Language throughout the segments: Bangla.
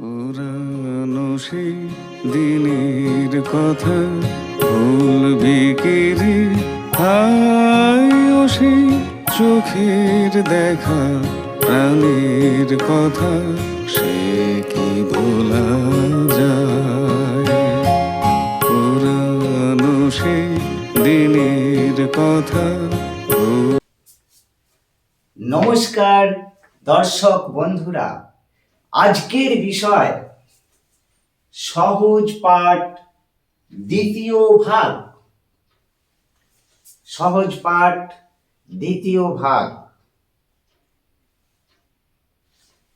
পুরানো সেই দিনের কথা ভুলবি কি রে সেই চোখের দেখা, প্রাণের কথা সে কি ভোলা যায়? পুরানো সেই দিনের কথা নমস্কার দর্শক বন্ধুরা। আজকের বিষয় সহজ পাঠ দ্বিতীয় ভাগ। সহজ পাঠ দ্বিতীয় ভাগ।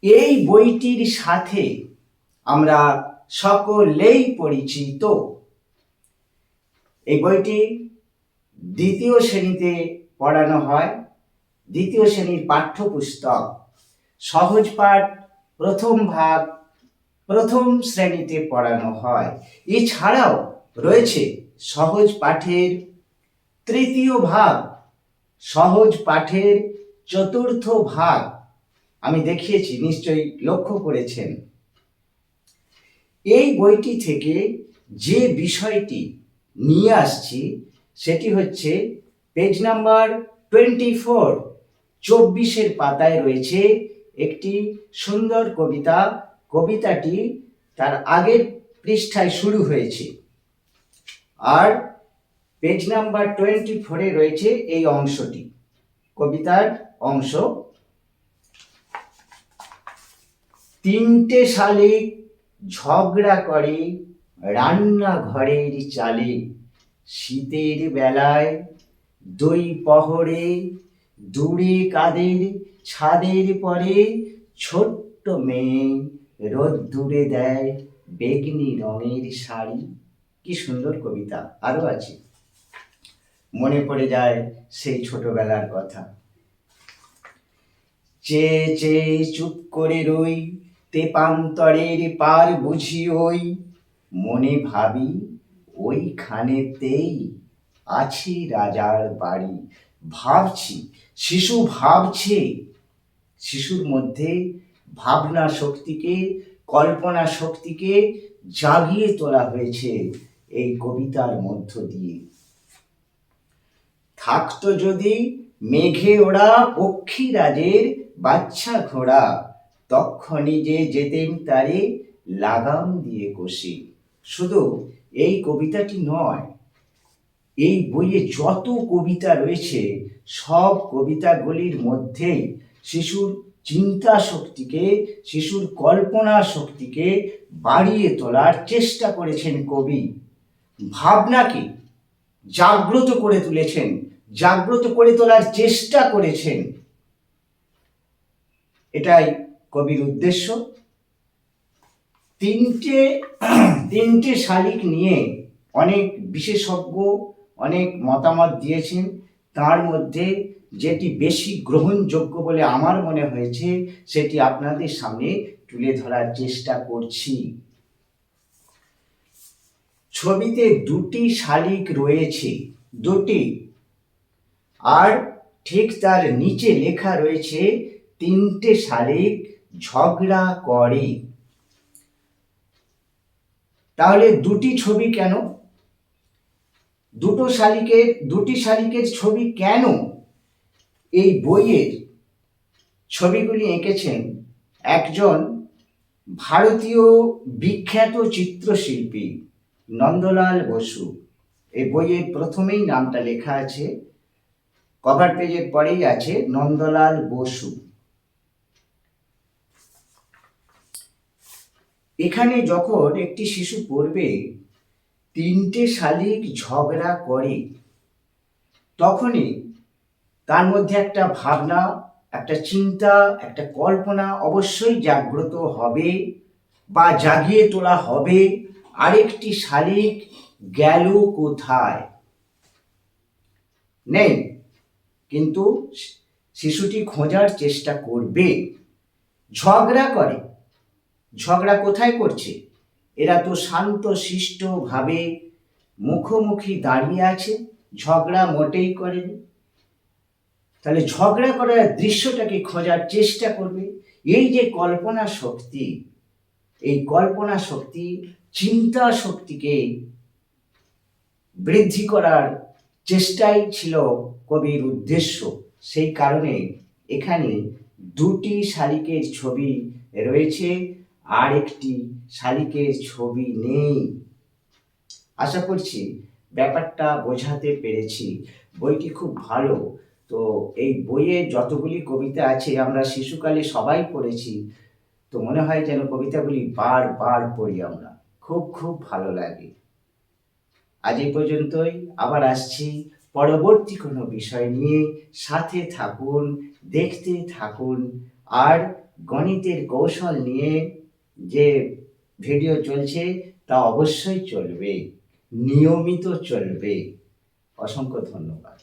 এই বইটির সাথে আমরা সকলেই পরিচিত। এই বইটি দ্বিতীয় শ্রেণীতে পড়ানো হয়। দ্বিতীয় শ্রেণির পাঠ্যপুস্তক। সহজ পাঠ প্রথম ভাগ, প্রথম শ্রেণীতে পড়ানো হয়। এছাড়াও রয়েছে সহজ পাঠের তৃতীয় ভাগ, সহজ পাঠের চতুর্থ ভাগ। আমি দেখিয়েছি, নিশ্চয়ই লক্ষ্য করেছেন। এই বইটি থেকে যে বিষয়টি নিয়ে আসছি, সেটি হচ্ছে পেজ নাম্বার টোয়েন্টি ফোর চব্বিশের পাতায় রয়েছে একটি সুন্দর কবিতা, কবিতাটি তার আগের পৃষ্ঠায় শুরু হয়েছে। আর পেজ নাম্বার টোয়েন্টি ফোরে রয়েছে এই অংশটি। কবিতার অংশ। তিনটে শালিক ঝগড়া করে রান্নাঘরের চালে। শীতের বেলায় দুই পহরে দূরে কাদের ছাদের পরে ছোট্ট মেয়ে রোদ দূরে দেয় বেগনি রঙের শাড়ি। কি সুন্দর কবিতা আরও আছে। মনে পড়ে যায় সেই ছোটবেলার কথা। চেয়ে চেয়ে চুপ করে রই, তেপান্তরের পার বুঝি ওই। মনে ভাবি ওইখানেতেই আছি রাজার বাড়ি। ভাবছি, শিশু ভাবছে শিশুর মধ্যে ভাবনা শক্তিকে, কল্পনা শক্তিকে জাগিয়ে তোলা হয়েছে এই কবিতার মধ্য দিয়ে। থাকতো যদি মেঘে ওড়া পক্ষীরাজের বাচ্চা ঘোড়া, তক্ষণি যে যেতেন তারে লাগাম দিয়ে কষি। শুধু এই কবিতাটি নয়, এই বইয়ে যত কবিতা রয়েছে, সব কবিতাগুলির মধ্যেই শিশুর চিন্তা শক্তিকে শিশুর কল্পনা শক্তিকে বাড়িয়ে তোলার চেষ্টা করেছেন কবি। ভাবনাকে জাগ্রত করে তুলেছেন, জাগ্রত করে তোলার চেষ্টা করেছেন। এটাই কবির উদ্দেশ্য। তিনটে তিনটে শালিক নিয়ে অনেক বিশেষজ্ঞ অনেক মতামত দিয়েছেন। তার মধ্যে যেটি বেশি গ্রহণযোগ্য বলে আমার মনে হয়েছে, সেটি আপনাদের সামনে তুলে ধরার চেষ্টা করছি। ছবিতে দুটি শালিক রয়েছে, দুটি। আর ঠিক তার নিচে লেখা রয়েছে, তিনটে শালিক ঝগড়া করে। তাহলে দুটি ছবি কেন? দুটো শালিকের, দুটি শালিকের ছবি কেন এই বইয়ের ছবিগুলি এঁকেছেন একজন ভারতীয় বিখ্যাত চিত্রশিল্পী নন্দলাল বসু। এই বইয়ের প্রথমেই নামটা লেখা আছে কভার পেজের পরেই আছে নন্দলাল বসু। এখানে যখন একটি শিশু পড়বে, তিনটে শালিক ঝগড়া করে, তখনই তার মধ্যে একটা ভাবনা, একটা চিন্তা, একটা কল্পনা অবশ্যই জাগ্রত হবে বা জাগিয়ে তোলা হবে। আরেকটি শালিক গেল কোথায়? নেই। কিন্তু শিশুটি খোঁজার চেষ্টা করবে। ঝগড়া করে। ঝগড়া কোথায় করছে? এরা তো শান্ত শিষ্টভাবে মুখোমুখি দাঁড়িয়ে আছে। ঝগড়া মোটেই করেনি। তাহলে ঝগড়া করার দৃশ্যটাকে খোঁজার চেষ্টা করবে। এই যে কল্পনা শক্তি, এই কল্পনা শক্তি চিন্তা শক্তিকে বৃদ্ধি করার চেষ্টাই ছিল কবির উদ্দেশ্য। সেই কারণে এখানে দুটি শালিকের ছবি রয়েছে আর একটি শালিকের ছবি নেই। আশা করছি ব্যাপারটা বোঝাতে পেরেছি। বইটি খুব ভালো। তো এই বইয়ে যতগুলি কবিতা আছে আমরা শিশুকালে সবাই পড়েছি, তো মনে হয় যেন কবিতাগুলি বারবার পড়ি আমরা। খুব খুব ভালো লাগে। আজ এই পর্যন্তই, আবার আসছি পরবর্তী কোনো বিষয় নিয়ে। সাথে থাকুন, দেখতে থাকুন, আর গণিতের কৌশল নিয়ে যে ভিডিও চলছে তা অবশ্যই চলবে, নিয়মিত চলবে। অসংখ্য ধন্যবাদ।